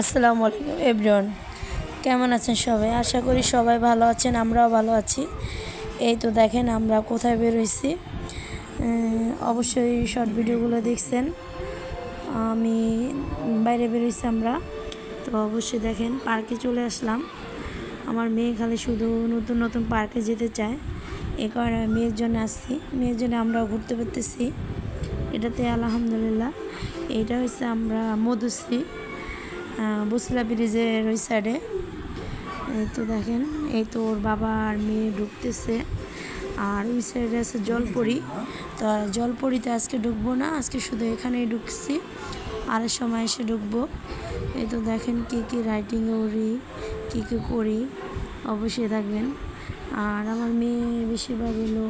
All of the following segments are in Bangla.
আসসালামু আলাইকুম, এভরিওয়ান। কেমন আছেন সবাই? আশা করি সবাই ভালো আছেন, আমরাও ভালো আছি। এই তো দেখেন আমরা কোথায় বেরোইছি অবশ্যই শর্ট ভিডিওগুলো দেখছেন। আমি বাইরে বেরোইছি আমরা। তো অবশ্যই দেখেন পার্কে চলে আসলাম। আমার মেয়ে খালি শুধু নতুন নতুন পার্কে যেতে চায়। এ কারণে মেয়ের জন্য আসছি। মেয়ের জন্য আমরাও ঘুরতে পারতেছি। এটাতে আলহামদুলিল্লাহ। এটা হচ্ছে আমরা মধুশ্রী। বসিলা ব্রিজের ওই সাইডে এই তো দেখেন, এই তো ওর বাবা আর মেয়ে ঢুকতেছে। আর ওই সাইডে আছে জলপরি। তো আর জলপরিতে আজকে ঢুকবো না, আজকে শুধু এখানেই ঢুকছি। আরেক সময় এসে ঢুকবো। এই তো দেখেন কী কী রাইটিং করি, কী কী করি, অবশ্যই থাকবেন। আর আমার মেয়ে বেশিরভাগ হলো,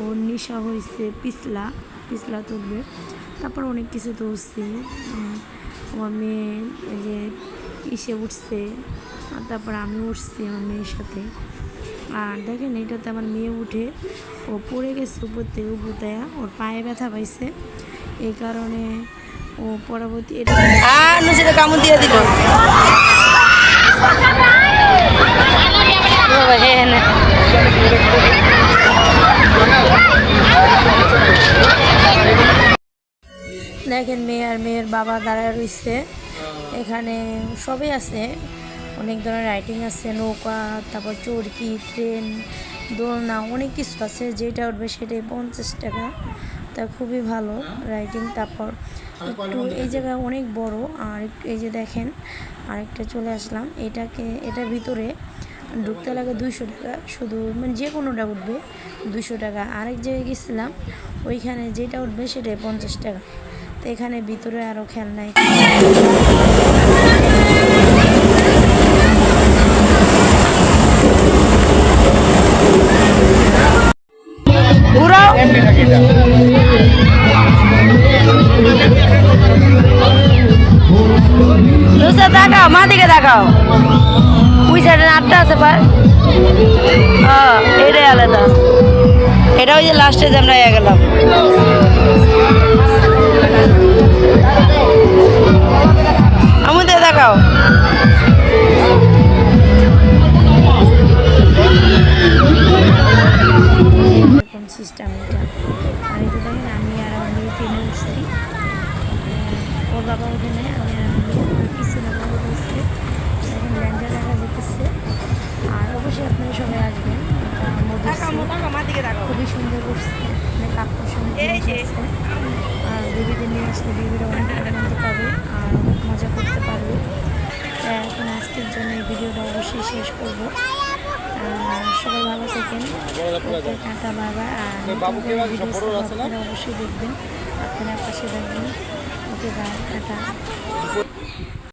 ওর নেশা হয়েছে পিছলা পিছলা তুলবে। তারপর অনেক কিছু তুলছি। আমার মেয়ে এই যে ইসে উঠছে আর তারপর আমি উঠছি আমার মেয়ের সাথে আর দেখেন এটাতে আমার মেয়ে উঠে ও পড়ে গেছে উপর থেকে উপর দেয়া ওর পায়ে ব্যথা পাইছে এই কারণে ও পরবর্তী এটা আর কামড় দিয়ে দিল বাবা, দেখেন মেয়ে আর মেয়ের বাবা দাঁড়ায় রয়েছে এখানে সবই আছে। অনেক ধরনের রাইটিং আছে, নৌকা, তারপর চরকি ট্রেন দোলনা, অনেক কিছু আছে। যেটা উঠবে সেটাই পঞ্চাশ টাকা। তা খুবই ভালো রাইটিং তারপর একটু এই জায়গা অনেক বড়। আর এই যে দেখেন, আরেকটা চলে আসলাম। এটাকে, এটার ভিতরে ঢুকতে লাগে দুইশো টাকা। শুধু মানে যে কোনোটা উঠবে দুশো টাকা। আরেক জায়গায় গেছিলাম, ওইখানে যেটা উঠবে সেটাই পঞ্চাশ টাকা। তো এখানে ভিতরে আরও নুসে দেখাও, মা দিকে দেখাও। আটটা আছে এটাই এটা ওই যে লাস্টে আমরা ইয়ে গেলাম। এটা। আর এটা দেখেন আমি আর আমার মেয়ে ট্রেনে উঠছি ওর বাবা ওখানে আমি আর আমার মেয়ে পিছনে বাবা বসছে। দেখেন ল্যান্ডার দেখা যেতেছে আর অবশ্যই আপনারা সবাই আসবেন। খুবই সুন্দর করছে। অনেক আকর্ষণ এই। আর বেবিদের নিয়ে আসলে বেবিরা অনেক আনন্দ পাবে আর অনেক মজা করতে পারবে। এখন আজকের জন্য এই ভিডিওটা অবশ্যই শেষ করব। সবাই ভালো থাকেন। টাটা বাবা আর অবশ্যই দেখবেন। আপনারা পাশে থাকবেন। Okay bye tata.